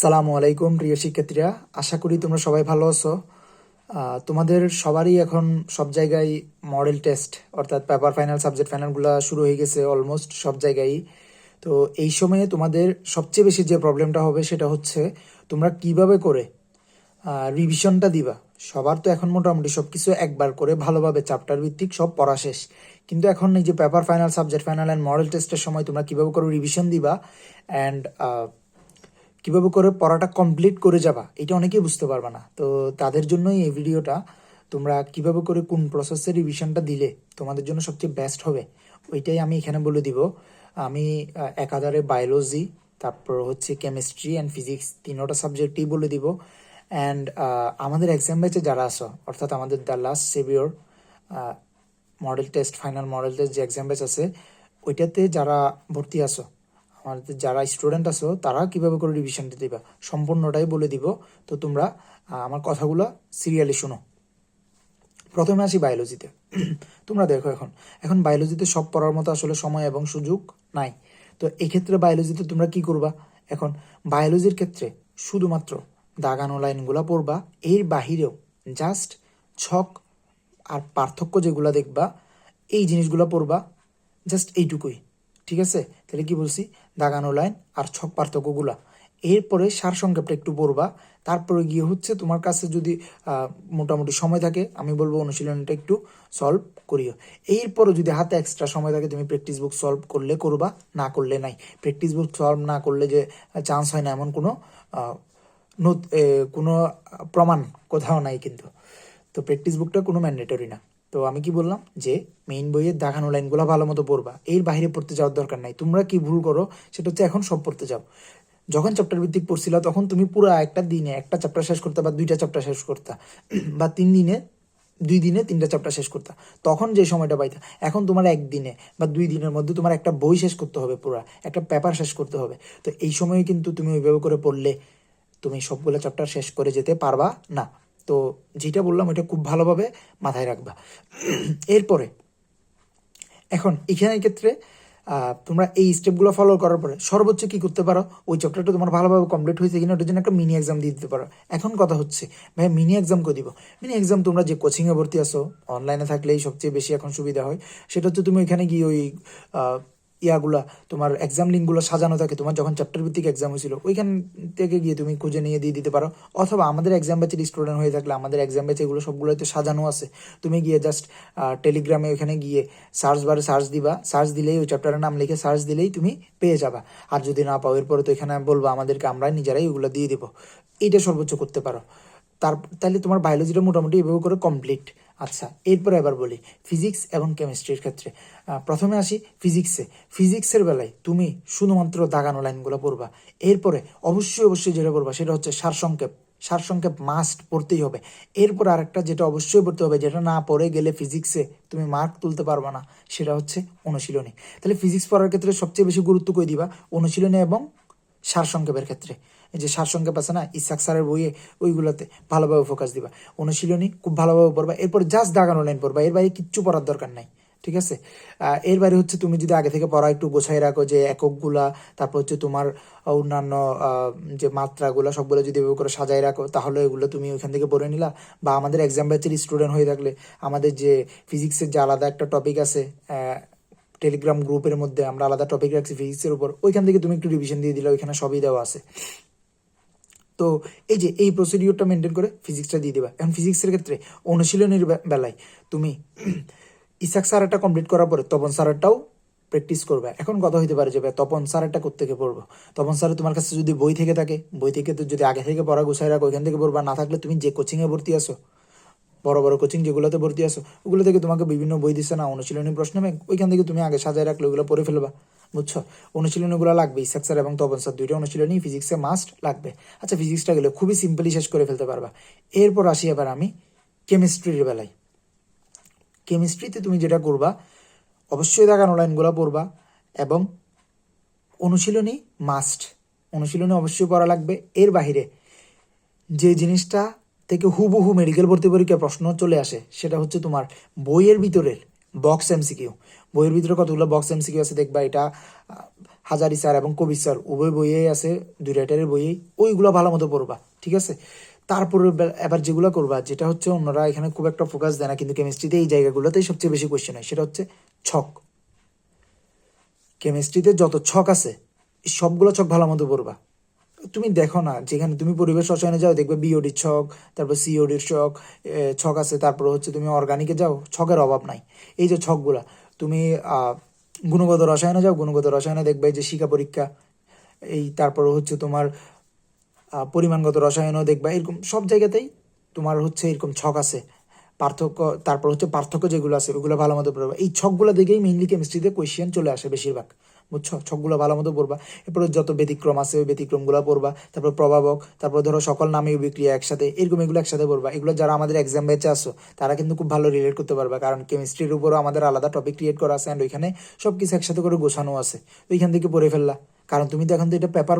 সালামু আলাইকুম, প্রিয় শিক্ষার্থীরা। আশা করি তোমরা সবাই ভালো আছো। তোমাদের সবারই এখন সব জায়গায় মডেল টেস্ট অর্থাৎ পেপার ফাইনাল সাবজেক্ট ফাইনালগুলো শুরু হয়ে গেছে অলমোস্ট সব জায়গায় তো এই সময়ে তোমাদের সবচেয়ে বেশি যে প্রবলেমটা হবে সেটা হচ্ছে তোমরা কীভাবে করে রিভিশনটা দিবা। সবার তো এখন মোটামুটি সব কিছু একবার করে ভালোভাবে চ্যাপ্টার ভিত্তিক সব পড়া শেষ। কিন্তু এখন এই যে paper final subject final and model টেস্টের সময় তোমরা কীভাবে করে রিভিশন দিবা অ্যান্ড কীভাবে করে পড়াটা কমপ্লিট করে যাবা, এটা অনেকেই বুঝতে পারবে না। তো তাদের জন্যই এই ভিডিওটা, তোমরা কীভাবে করে কোন প্রসেসে রিভিশনটা দিলে তোমাদের জন্য সবচেয়ে বেস্ট হবে, ওইটাই আমি এখানে বলে দিব। আমি একাধারে বায়োলজি তারপর হচ্ছে কেমিস্ট্রি অ্যান্ড ফিজিক্স তিনোটা সাবজেক্টই বলে দিব। অ্যান্ড আমাদের এক্সাম ব্যাচে যারা আসো অর্থাৎ আমাদের the last saviour model test final model test যে এক্সাম ব্যাচ আছে, ওইটাতে যারা ভর্তি আসো আমাদের যারা স্টুডেন্ট আছো তারা কীভাবে করে রিভিশনটা দিবা? সম্পূর্ণটাই বলে দিব। তো তোমরা আমার কথাগুলো সিরিয়ালি শোনো। প্রথমে আসি বায়োলজিতে তোমরা দেখো এখন। এখন বায়োলজিতে সব পড়ার মতো আসলে সময় এবং সুযোগ নাই। তো এক্ষেত্রে বায়োলজিতে তোমরা কি করবা? এখন বায়োলজির ক্ষেত্রে শুধুমাত্র দাগানো লাইনগুলো পড়বা। এর বাহিরেও জাস্ট ছক আর পার্থক্য যেগুলো দেখবা, এই জিনিসগুলো পড়বা। জাস্ট এইটুকুই। ঠিক আছে? তাহলে কি বলছি? দাগানো লাইন আর ছক পার্থক্যগুলা। এরপরে সার সংক্ষেপটা একটু পড়বা। তারপরে গিয়ে হচ্ছে তোমার কাছে যদি মোটামুটি সময় থাকে, আমি বলব অনুশীলনটা একটু সলভ করিও। এরপরে যদি হাতে এক্সট্রা সময় থাকে, তুমি প্র্যাকটিস বুক সলভ করলে করবা, না করলে নাই। প্র্যাকটিস বুক সলভ না করলে যে চান্স হয় না এমন কোনো কোনো প্রমাণ কোথাও নাই কিন্তু। তো প্র্যাকটিস বুকটা কোনো ম্যান্ডেটরি না। তো আমি কি বললাম যে মেইন বইয়ের দেখানো লাইনগুলো ভালো মতো পড়বা। এর বাইরে পড়তে যাওয়ার দরকার নাই। তোমরা কি ভুল করো সেটা হচ্ছে এখন সব পড়তে যাও। যখন চ্যাপ্টার ভিত্তিক পড়ছিল তখন তুমি পুরো একটা দিনে একটা চ্যাপ্টার শেষ করতে বা দুইটা চ্যাপ্টার শেষ করতা। বা তিন দিনে, দুই দিনে তিনটা চ্যাপ্টার শেষ করতা। তখন যে সময়টা পাইতা, এখন তোমার একদিনে বা দুই দিনের মধ্যে তোমার একটা বই শেষ করতে হবে পুরো, একটা পেপার শেষ করতে হবে। তো এই সময়ে কিন্তু তুমি ওইভাবে করে পড়লে তুমি সবগুলো চ্যাপ্টার শেষ করে যেতে পারবা না। তো যেটা বললাম ওইটা খুব ভালোভাবে মাথায় রাখবা। এরপরে, এখন এখানের ক্ষেত্রে তোমরা এই স্টেপগুলো ফলো করার পরে সর্বোচ্চ কি করতে পারো? ওই চ্যাপ্টারটা তোমার ভালোভাবে কমপ্লিট হয়েছে কিনা ওটার জন্য একটা মিনি এক্সাম দিয়ে দিতে পারো। এখন কথা হচ্ছে, ভাই মিনি এক্সাম করে দিব? মিনি এক্সাম তোমরা যে কোচিংয়ে ভর্তি আসো অনলাইনে থাকলেই সবচেয়ে বেশি এখন সুবিধা হয়। সেটা হচ্ছে তুমি ওইখানে গিয়ে ওই ইয়াগুলা, তোমার এক্সাম লিঙ্কগুলো সাজানো থাকে, তোমার যখন চ্যাপ্টার ভিত্তিক এক্সাম হয়েছিল, ওইখান থেকে গিয়ে তুমি খুঁজে নিয়ে দিয়ে দিতে পারো। অথবা আমাদের এক্সাম ব্যাচের স্টুডেন্ট হয়ে থাকলে আমাদের এক্সাম ব্যাচে এগুলো সবগুলোতে সাজানো আছে। তুমি গিয়ে জাস্ট টেলিগ্রামে ওইখানে গিয়ে সার্চ বারে সার্চ দিবা। সার্চ দিলেই ওই চ্যাপ্টারের নাম লিখে সার্চ দিলেই তুমি পেয়ে যাবা। আর যদি না পাও, এরপরে তো এখানে আমি বলব, আমাদেরকে আমরা নিজেরাই ওগুলো দিয়ে দেবো। এইটা সর্বোচ্চ করতে পারো। তার তাহলে তোমার বায়োলজিটা মোটামুটি এভাবে করে কমপ্লিট আচ্ছা এরপরে এবার বলি ফিজিক্স এবং কেমিস্ট্রির ক্ষেত্রে। প্রথমে আসি ফিজিক্সে ফিজিক্সের বেলায় তুমি শুধুমাত্র দাগানো লাইনগুলো পড়বা। এরপরে অবশ্যই অবশ্যই যেটা পড়বা সেটা হচ্ছে সারসংক্ষেপ। সারসংক্ষেপ মাস্ট পড়তেই হবে। এরপর আরেকটা যেটা অবশ্যই পড়তে হবে, যেটা না পড়ে গেলে ফিজিক্সে তুমি মার্ক তুলতে পারবে না, সেটা হচ্ছে অনুশীলনী। তাহলে ফিজিক্স পড়ার ক্ষেত্রে সবচেয়ে বেশি গুরুত্ব করে দিবা? অনুশীলনী এবং সারসংক্ষেপের ক্ষেত্রে। যে সারসংক্ষেপ আছে না, ইসাক স্যারের বইয়ে ওইগুলোতে ভালোভাবে ফোকাস দিবা। অনুশীলনী খুব ভালোভাবে পড়বা। এরপর জাস্ট দাগানো লাইন পড়বা। এর বাইরে কিচ্ছু পড়ার দরকার নাই, ঠিক আছে? এর বাইরে হচ্ছে তুমি যদি আগে থেকে পড়া একটু গোছাই রাখো যে এককগুলা, তারপর হচ্ছে তোমার অন্যান্য যে মাত্রাগুলো সবগুলো যদি এভাবে করে সাজাই রাখো, তাহলে এগুলো তুমি ওইখান থেকে পড়ে নিলা। বা আমাদের এক্সাম ব্যাচের স্টুডেন্ট হয়ে থাকলে, আমাদের যে ফিজিক্সের যে আলাদা একটা টপিক আছে টেলিগ্রাম গ্রুপের মধ্যে আমরা আলাদা টপিক রাখছি ফিজিক্সের উপর, ওইখান থেকে তুমি একটু রিভিশন দিয়ে দিলে, ওইখানে সবই দেওয়া আছে। তো এই যে এই প্রসিডিওরটা মেনটেন করে ফিজিক্সটা দিয়ে দেবা। এখন ফিজিক্সের ক্ষেত্রে অনুশীলনের বেলায় তুমি ইসাক সারাটা কমপ্লিট করার পরে তপন সারাটাও প্র্যাকটিস করবে। এখন কথা হইতে পারে যে তপন সারাটা থেকে পড়ব? তপন স্যার তোমার কাছে যদি বই থেকে থাকে, বই থেকে তো যদি আগে থেকে পড়া গুছাই রাখো, ওইখান থেকে পড়বা। না থাকলে তুমি যে কোচিংয়ে ভর্তি আসো বড় বড় কোচিং যেগুলোতে ভর্তি আসো ওগুলো থেকে তোমাকে বিভিন্ন বই দিচ্ছে না, অনুশীলনী প্রশ্ন ব্যাংক ওইখান থেকে তুমি আগে সাজায় রাখলে ওগুলো পড়ে ফেলবা। বুঝছ? অনুশীলনীগুলো লাগবে ইসাক স্যার এবং তপন স্যার দুইটা অনুশীলনী ফিজিক্সে মাস্ট লাগবে। আচ্ছা ফিজিক্সটা গেলে খুবই সিম্পলি শেষ করে ফেলতে পারবা। এরপর আসি এবার আমি কেমিস্ট্রির বেলায়। কেমিস্ট্রিতে তুমি যেটা করবা, অবশ্যই দেখানো লাইনগুলো পড়বা এবং অনুশীলনী মাস্ট অনুশীলনী অবশ্যই করা লাগবে। এর বাহিরে যে জিনিসটা থেকে হুবহু মেডিকেল ভর্তি পরীক্ষায় প্রশ্ন চলে আসে, সেটা হচ্ছে তোমার বইয়ের ভিতরের বক্স এমসিকিউ বইয়ের ভিতরে কতগুলো বক্স এমসিকিউ আছে দেখবা? এটা হাজারি স্যার এবং কবির স্যার, উভয় বইয়েই আছে, দুই রাইটারের বইয়েই। ওইগুলো ভালো মতো পড়বা, ঠিক আছে? তারপরে এবার যেগুলো করবা, যেটা হচ্ছে অন্যরা এখানে খুব একটা ফোকাস দেয় না, কিন্তু কেমিস্ট্রিতে এই জায়গাগুলোতেই সবচেয়ে বেশি কোয়েশ্চেন হয়, সেটা হচ্ছে ছক। কেমিস্ট্রিতে যত ছক আছে, সবগুলো ছক ভালো মতো পড়বা। তুমি দেখো না, যেখানে তুমি পরিবেশ রসায়নে যাও, দেখবে বিওডির ছক, তারপর সিওডির ছক ছক আছে, তারপর হচ্ছে তুমি অর্গানিকে যাও, ছকের অভাব নাই। এই যে ছকগুলা, তুমি গুণগত রসায়নে যাও, গুণগত রসায়নে দেখবে যে শিকা পরীক্ষা, এই তারপর হচ্ছে তোমার পরিমাণগত রসায়নও দেখবা, এরকম সব জায়গাতেই তোমার হচ্ছে এরকম ছক আছে। পার্থক্য, তারপর হচ্ছে পার্থক্য যেগুলো আছে, ওগুলো ভালো মতো পড়বা। এই ছকগুলো দেখেই মেইনলি কেমিস্ট্রিতে কোয়েশ্চেন চলে আসে বেশিরভাগ। বুঝছ? ছকগুলো ভালো মতো পড়বা। এরপরে যত ব্যতিক্রম আছে ওই ব্যতিক্রমগুলো পড়বা। তারপর প্রভাবক, তারপর ধরো সকল নামে বিক্রিয়া একসাথে, এরকম এগুলো একসাথে পড়বা। এগুলো যারা আমাদের এক্সাম ব্যাচে আসো, তারা কিন্তু খুব ভালো রিলেট করতে পারবা। কারণ কেমিস্ট্রির উপরও আমাদের আলাদা টপিক ক্রিয়েট করা আছে অ্যান্ড ওইখানে সব কিছু একসাথে করে গোছানো আছে। ওইখান থেকে পড়ে ফেললা। কারণ তুমি তো এখন তো এটা পেপার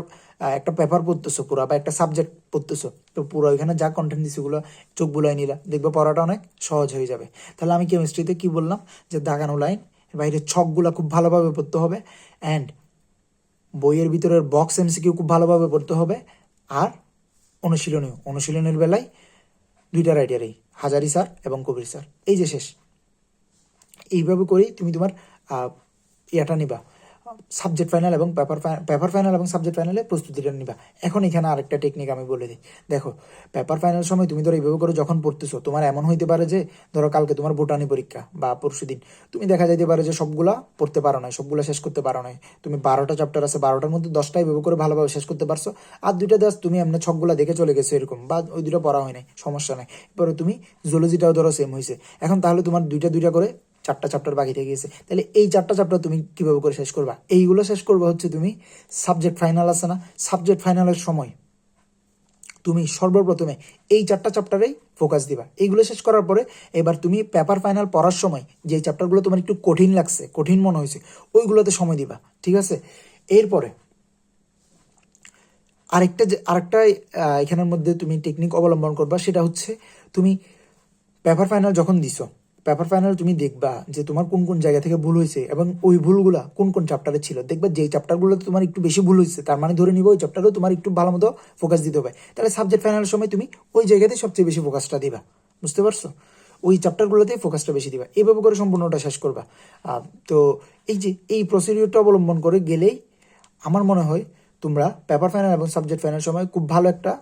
একটা পেপার পড়তেছো পুরো বা একটা সাবজেক্ট পড়তেছো। তো পুরো এখানে যা কন্টেন্ট দিছে ওগুলো চোখ বুলাই নিলা। দেখবে পড়াটা অনেক সহজ হয়ে যাবে। তাহলে আমি কেমিস্ট্রিতে কি বললাম? যে দাগানো লাইন বাইরে ছকগুলো খুব ভালোভাবে পড়তে হবে অ্যান্ড বইয়ের ভিতরের বক্স এমসিকিউ খুব ভালোভাবে পড়তে হবে আর অনুশীলনীয়। অনুশীলনের বেলায় দুইটা রাইডারই হাজারি স্যার এবং কবির স্যার। এই যে শেষ। এইভাবে করেই তুমি তোমার ইয়াটা নিবা। সাবজেক্ট ফাইনাল এবং পেপার পেপার ফাইনাল এবং সাবজেক্ট ফাইনালে প্রস্তুতিটা নিবা। এখন এখানে আরেকটা টেকনিক আমি বলে দিই। দেখো পেপার ফাইনাল সময় তুমি ধরো এইভাবে করে যখন পড়তেছো, তোমার এমন হইতে পারে যে, ধরো কালকে তোমার বোটানি পরীক্ষা বা পরশু দিন, তুমি দেখা যাইতে পারে যে সবগুলা পড়তে পারো না সবগুলা শেষ করতে পারো না তুমি বারোটা চ্যাপ্টার আছে, বারোটার মধ্যে দশটা এইভাবে করে ভালোভাবে শেষ করতে পারছ। আর দুইটা দাস তুমি এমনি ছকগুলা দেখে চলে গেছো এরকম, বা ওই দুটো পড়া হয় নাই, সমস্যা নাই। এরপরে তুমি জুলজিটাও ধরো সেম হয়েছে এখন তাহলে তোমার দুইটা দুইটা করে চারটা চ্যাপ্টার বাকি থেকে গেছে। তাহলে এই চারটা চ্যাপ্টার তুমি কীভাবে করে শেষ করবা? এইগুলো শেষ করবা হচ্ছে তুমি সাবজেক্ট ফাইনাল আছে না? সাবজেক্ট ফাইনালের সময় তুমি সর্বপ্রথমে এই চারটা চ্যাপ্টারেই ফোকাস দিবা। এইগুলো শেষ করার পরে এবার তুমি পেপার ফাইনাল পড়ার সময় যে চ্যাপ্টারগুলো তোমার একটু কঠিন লাগছে, কঠিন মনে হয়েছে, ওইগুলোতে সময় দিবা, ঠিক আছে? এরপরে আরেকটা যে, আরেকটা এখানের মধ্যে তুমি টেকনিক অবলম্বন করবা, সেটা হচ্ছে তুমি পেপার ফাইনাল যখন দিছো পেপার ফাইনাল তুমি দেখবা যে তোমার কোন কোন জায়গা থেকে ভুল হয়েছে এবং ওই ভুলগুলা কোন কোন চ্যাপ্টারে ছিল। দেখবা যেই চ্যাপ্টারগুলোতে তোমার একটু বেশি ভুল হয়েছে, তার মানে ধরে নিব ওই চ্যাপ্টারেও তোমার একটু ভালো মতো ফোকাস দিতে হবে। তাহলে সাবজেক্ট ফাইনালের সময় তুমি ওই জায়গাতে সবচেয়ে বেশি ফোকাসটা দিবা। বুঝতে পারছ? ওই চ্যাপ্টারগুলোতেই ফোকাসটা বেশি দিবা। এইভাবে করে সম্পূর্ণটা শেষ করবা। তো এই যে, এই প্রসিডিওরটা অবলম্বন করে গেলেই আমার মনে হয় তোমরা পেপার ফাইনাল এবং সাবজেক্ট ফাইনাল সময় খুব ভালো একটা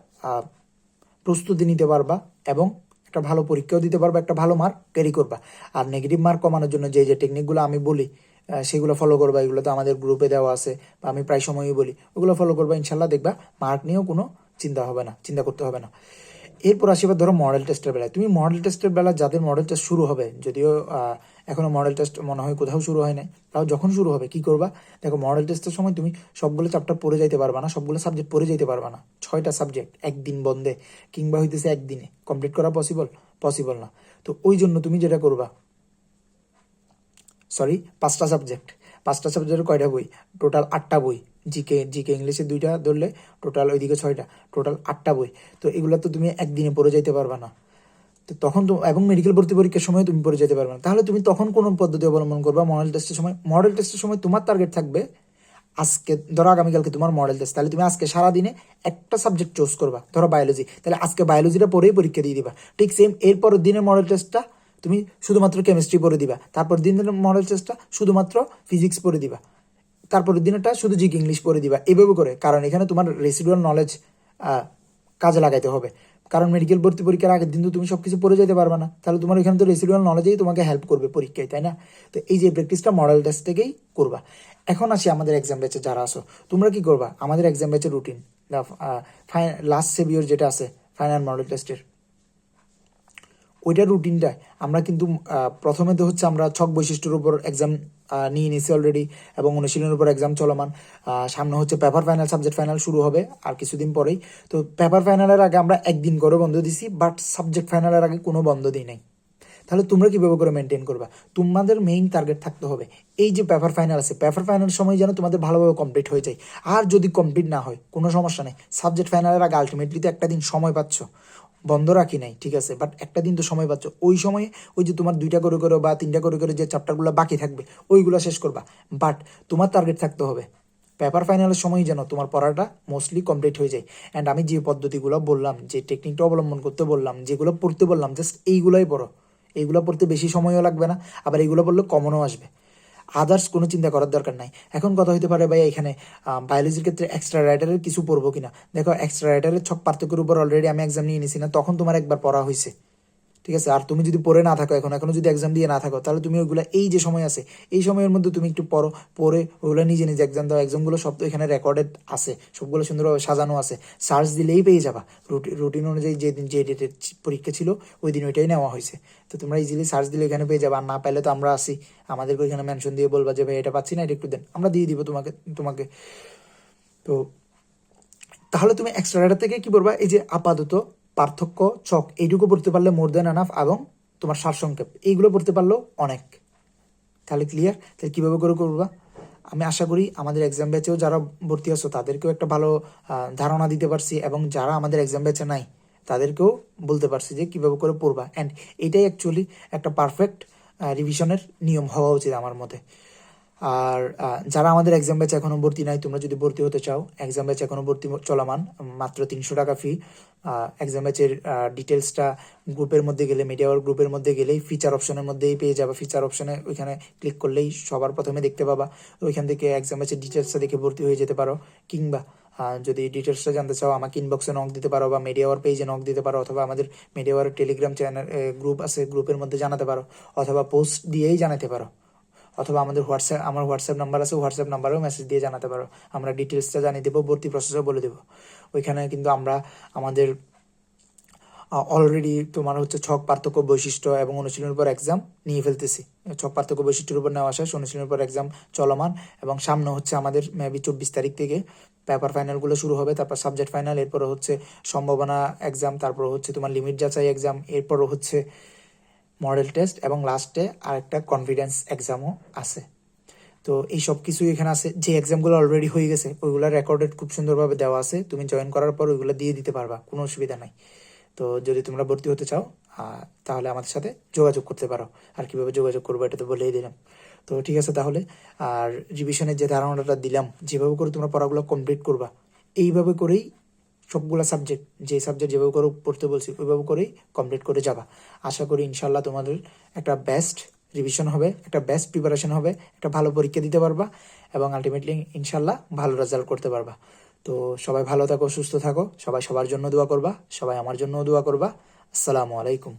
প্রস্তুতি নিতে পারবা এবং একটা ভালো পরীক্ষাও দিতে পারবা, একটা ভালো মার্ক ক্যারি করবা। আর নেগেটিভ মার্ক কমানোর জন্য যে যে টেকনিকগুলো আমি বলি সেগুলো ফলো করবা, এগুলো তো আমাদের গ্রুপে দেওয়া আছে, বা আমি প্রায় সময়ই বলি, ওগুলো ফলো করবা, ইনশাল্লাহ দেখবা মার্ক নিয়েও কোনো চিন্তা হবে না, চিন্তা করতে হবে না। এরপর আসি এবার ধরো মডেল টেস্টের বেলায়। তুমি মডেল টেস্টের বেলা যাদের মডেল টেস্ট শুরু হবে যদিও আহ, এখনও মডেল টেস্ট মনে হয় কোথাও শুরু হয় নাই তাও যখন শুরু হবে কি করবা? দেখো মডেল টেস্টের সময় তুমি সবগুলো চ্যাপ্টার পড়ে যাইতে পারবা না সবগুলো সাবজেক্ট পড়ে যাইতে পারবা না। ছয়টা সাবজেক্ট একদিন বন্ধে কিংবা হইতেছে একদিনে। কমপ্লিট করা পসিবল পসিবল না। তো ওই জন্য তুমি যেটা করবা সরি পাঁচটা সাবজেক্ট পাঁচটা সাবজেক্টের কয়টা বই? টোটাল আটটা বই। জিকে জিকে ইংলিশে দুইটা ধরলে টোটাল ওইদিকে ছয়টা টোটাল আটটা বই। তো এগুলো তো তুমি একদিনে পড়ে যাইতে পারবে না। তো তখন তো, এবং মেডিকেল ভর্তি পরীক্ষার সময় তুমি পড়ে যেতে পারবে না। তাহলে তুমি তখন কোন পদ্ধতি অবলম্বন করবা? মডেল টেস্টের সময় মডেল টেস্টের সময় তোমার টার্গেট থাকবে আজকে, ধরো আগামীকালকে তোমার মডেল টেস্ট তাহলে তুমি আজকে সারাদিনে একটা সাবজেক্ট চুজ করবা। ধরো বায়োলজি তাহলে আজকে বায়োলজিটা পড়েই পরীক্ষা দিয়ে দিবা। ঠিক সেম এরপর দিনের মডেল টেস্টটা তুমি শুধুমাত্র কেমিস্ট্রি পড়ে দিবা। তারপর দিনের মডেল টেস্টটা শুধুমাত্র ফিজিক্স পড়ে দিবা। তারপরের দিনটা শুধু জিক ইংলিশ পড়ে দিবা, এভাবে করে। কারণ এখানে তোমার রেসিডুয়াল নলেজ কাজে লাগাইতে হবে। কারণ মেডিকেল ভর্তি পরীক্ষার আগের দিন তো তুমি সব কিছু পড়ে যেতে পারবে না। তাহলে তোমার এখানে তো রেসিডুয়াল নলেজেই তোমাকে হেল্প করবে পরীক্ষায়, তাই না? তো এই যে প্র্যাকটিসটা মডেল টেস্ট থেকেই করবা। এখন আসি আমাদের এক্সাম ব্যাচে যারা আসো তোমরা কি করবা? আমাদের এক্সাম ব্যাচের রুটিন লাস্ট সেভিওর যেটা আছে ফাইনাল মডেল টেস্টের ওইটার রুটিনটা আমরা কিন্তু প্রথমে তো হচ্ছে আমরা ছক বৈশিষ্ট্যের উপর এক্সাম নিয়ে নিয়েছি অলরেডি এবং অনুশীলনের উপর এক্সাম চলমান। সামনে হচ্ছে পেপার ফাইনাল সাবজেক্ট ফাইনাল শুরু হবে আর কিছুদিন পরেই। তো পেপার ফাইনালের আগে আমরা একদিন করে বন্ধ দিছি বাট সাবজেক্ট ফাইনালের আগে কোনো বন্ধ দিই নাই। তাহলে তোমরা কীভাবে করে মেনটেন করবা? তোমাদের মেইন টার্গেট থাকতে হবে। এই যে পেপার ফাইনাল আছে পেপার ফাইনাল সময় যেন তোমাদের ভালোভাবে কমপ্লিট হয়ে যায়। আর যদি কমপ্লিট না হয়, কোনো সমস্যা নেই। সাবজেক্ট ফাইনালের আগে আলটিমেটলি তো একটা দিন সময় পাচ্ছ। বন্ধ রাখি নাই, ঠিক আছে? বাট একটা দিন তো সময় পাচ্ছ। ওই সময়ে ওই যে তোমার দুইটা করে করে বা তিনটা করে করে যে চ্যাপ্টারগুলো বাকি থাকবে, ওইগুলো শেষ করবা। বাট তোমার টার্গেট থাকতে হবে। পেপার ফাইনালের সময় যেন তোমার পড়াটা মোস্টলি কমপ্লিট হয়ে যায়। অ্যান্ড আমি যে পদ্ধতিগুলো বললাম, যে টেকনিকটা অবলম্বন করতে বললাম, যেগুলো পড়তে বললাম জাস্ট এইগুলোই পড়ো। এইগুলো পড়তে বেশি সময়ও লাগবে না, আবার এইগুলো পড়লে কমনও আসবে। আদার্স কোনো চিন্তা করার দরকার নাই। এখন কথা হইতে পারে ভাই এখানে বায়োলজির ক্ষেত্রে এক্সট্রা রাইটারের কিছু পড়ব কিনা। দেখো এক্সট্রা রাইটারের ছক পার্থক্যের উপর অলরেডি আমি এক্সাম নিয়ে নিয়েছি না, তখন তোমার একবার পড়া হয়েছে ঠিক আছে? আর তুমি যদি পড়ে না থাকো এখন, এখনও যদি এক্সাম দিয়ে না থাকো, তাহলে তুমি ওইগুলো এই যে সময় আছে, এই সময়ের মধ্যে তুমি একটু পড়ো, পড়ে ওগুলো নিজে নিজে এক্সাম দাও। এক্সামগুলো সব তো এখানে রেকর্ডেড আছে, সবগুলো সুন্দরভাবে সাজানো আছে। সার্চ দিলেই পেয়ে যাবা। রুটিন অনুযায়ী যে দিন, যে ডেটের পরীক্ষা ছিল, ওই দিন ওইটাই নেওয়া হয়েছে। তো তোমরা ইজিলি সার্চ দিলে এখানে পেয়ে যাবা। আর না পাইলে তো আমরা আসি। আমাদেরকে ওইখানে মেনশন দিয়ে বলবা যে, ভাই, এটা পাচ্ছি না, এটা একটু দেন। আমরা দিয়ে দিব তোমাকে তোমাকে। তো তাহলে তুমি এক্সট্রা থেকে কি বলবা এই যে আপাতত পার্থক্য ছক এইটুকু পড়তে পারলে মোর দেন আনাফ এবং তোমার সারসংক্ষেপ। এইগুলো পড়তে পারলেও অনেক। তাহলে ক্লিয়ার তাহলে কীভাবে করে করবা? আমি আশা করি আমাদের এক্সাম ব্যাচেও যারা ভর্তি আছো, তাদেরকেও একটা ভালো ধারণা দিতে পারছি এবং যারা আমাদের এক্সাম ব্যাচে নাই, তাদেরকেও বলতে পারছি যে কীভাবে করে পড়বা। অ্যান্ড এটাই অ্যাকচুয়ালি একটা পারফেক্ট রিভিশনের নিয়ম হওয়া উচিত আমার মতে। আর যারা আমাদের এক্সাম ব্যাচ এখনও ভর্তি নাই, তোমরা যদি ভর্তি হতে চাও এক্সাম ব্যাচ এখনও ভর্তি চলমান, মাত্র তিনশো টাকা ফি এক্সাম ব্যাচের ডিটেলসটা গ্রুপের মধ্যে গেলে মিডিয়া ওয়ার্ক গ্রুপের মধ্যে গেলেই ফিচার অপশনের মধ্যেই পেয়ে যাবে। ফিচার অপশনে ওইখানে ক্লিক করলেই সবার প্রথমে দেখতে পাবা। ওইখান থেকে এক্সাম ব্যাচের ডিটেলসটা দেখে ভর্তি হয়ে যেতে পারো। কিংবা যদি ডিটেলসটা জানতে চাও, আমাকে ইনবক্সে নক দিতে পারো বা মিডিয়াওয়ার পেজে নক দিতে পারো, অথবা আমাদের media or Telegram channel group আছে গ্রুপের মধ্যে জানাতে পারো, অথবা পোস্ট দিয়েই জানাতে পারো। অথবা আমাদের হোয়াটসঅ্যাপ, আমার হোয়াটসঅ্যাপ নাম্বার আছে, হোয়াটসঅ্যাপ নাম্বারেও মেসেজ দিয়ে জানাতে পারো। আমরা ডিটেলসটা জানিয়ে দেবো, ভর্তি প্রসেসও বলে দেবো। ওইখানে কিন্তু আমরা আমাদের অলরেডি তোমার হচ্ছে ছক পার্থক্য বৈশিষ্ট্য এবং অনুশীলনের পর এক্সাম নিয়ে ফেলতেছি। ছক পার্থক্য বৈশিষ্ট্যের উপর নেওয়া শেষ, অনুশীলনের পর এক্সাম চলমান এবং সামনে হচ্ছে আমাদের মেবি চব্বিশ তারিখ থেকে পেপার ফাইনালগুলো শুরু হবে, তারপর সাবজেক্ট ফাইনাল এরপর হচ্ছে সম্ভাবনা এক্সাম তারপর হচ্ছে তোমার লিমিট যাচাই এক্সাম এরপরও হচ্ছে মডেল টেস্ট এবং লাস্টে আরেকটা কনফিডেন্স এক্সামও আছে। তো এই সব কিছুই এখানে আছে। যে এক্সামগুলো অলরেডি হয়ে গেছে, ওইগুলো রেকর্ডেড খুব সুন্দরভাবে দেওয়া আছে। তুমি জয়েন করার পর ওইগুলো দিয়ে দিতে পারবা, কোনো অসুবিধা নাই। তো যদি তোমরা ভর্তি হতে চাও তাহলে আমাদের সাথে যোগাযোগ করতে পারো। আর কীভাবে যোগাযোগ করব এটা তো বলেই দিলাম। তো ঠিক আছে তাহলে, আর রিভিশনের যে ধারণাটা দিলাম, যেভাবে করে তোমরা পড়াগুলো কমপ্লিট করবা, এইভাবে করেই সবগুলা সাবজেক্ট যে সাবজেক্ট যেভাবে করে পড়তে বলছি, ওইভাবে করেই কমপ্লিট করে যাবা। আশা করি ইনশাল্লাহ তোমাদের একটা বেস্ট রিভিশন হবে, একটা বেস্ট প্রিপারেশন হবে, একটা ভালো পরীক্ষা দিতে পারবা এবং আলটিমেটলি ইনশাল্লাহ ভালো রেজাল্ট করতে পারবা। তো সবাই ভালো থাকো, সুস্থ থাকো, সবাই সবার জন্য দোয়া করবা, সবাই আমার জন্য দোয়া করবা। আসসালামু আলাইকুম।